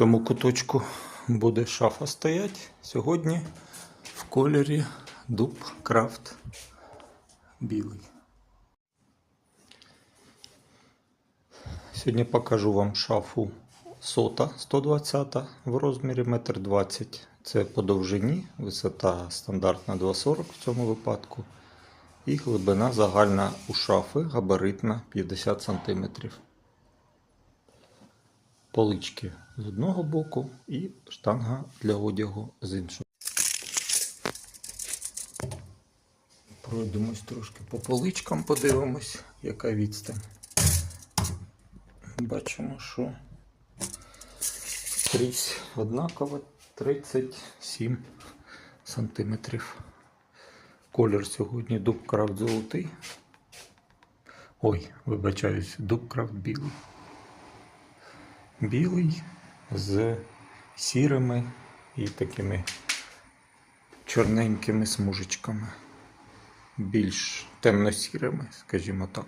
цьому куточку буде шафа стоять. Сьогодні в кольорі дуб крафт білий. Сьогодні покажу вам шафу сота 120 в розмірі 1,20 м. Це по довжині, висота стандартна 2,40 в цьому випадку. І глибина загальна у шафи габаритна 50 см. Полички з одного боку і штанга для одягу з іншого. Пройдемось трошки по поличкам, подивимось, яка відстань. Бачимо, що скрізь однаково 37 сантиметрів. Колір сьогодні дубкрафт золотий. Ой, вибачаюсь, дубкрафт білий. Білий з сірими і такими чорненькими смужечками. Більш темно-сірими, скажімо так.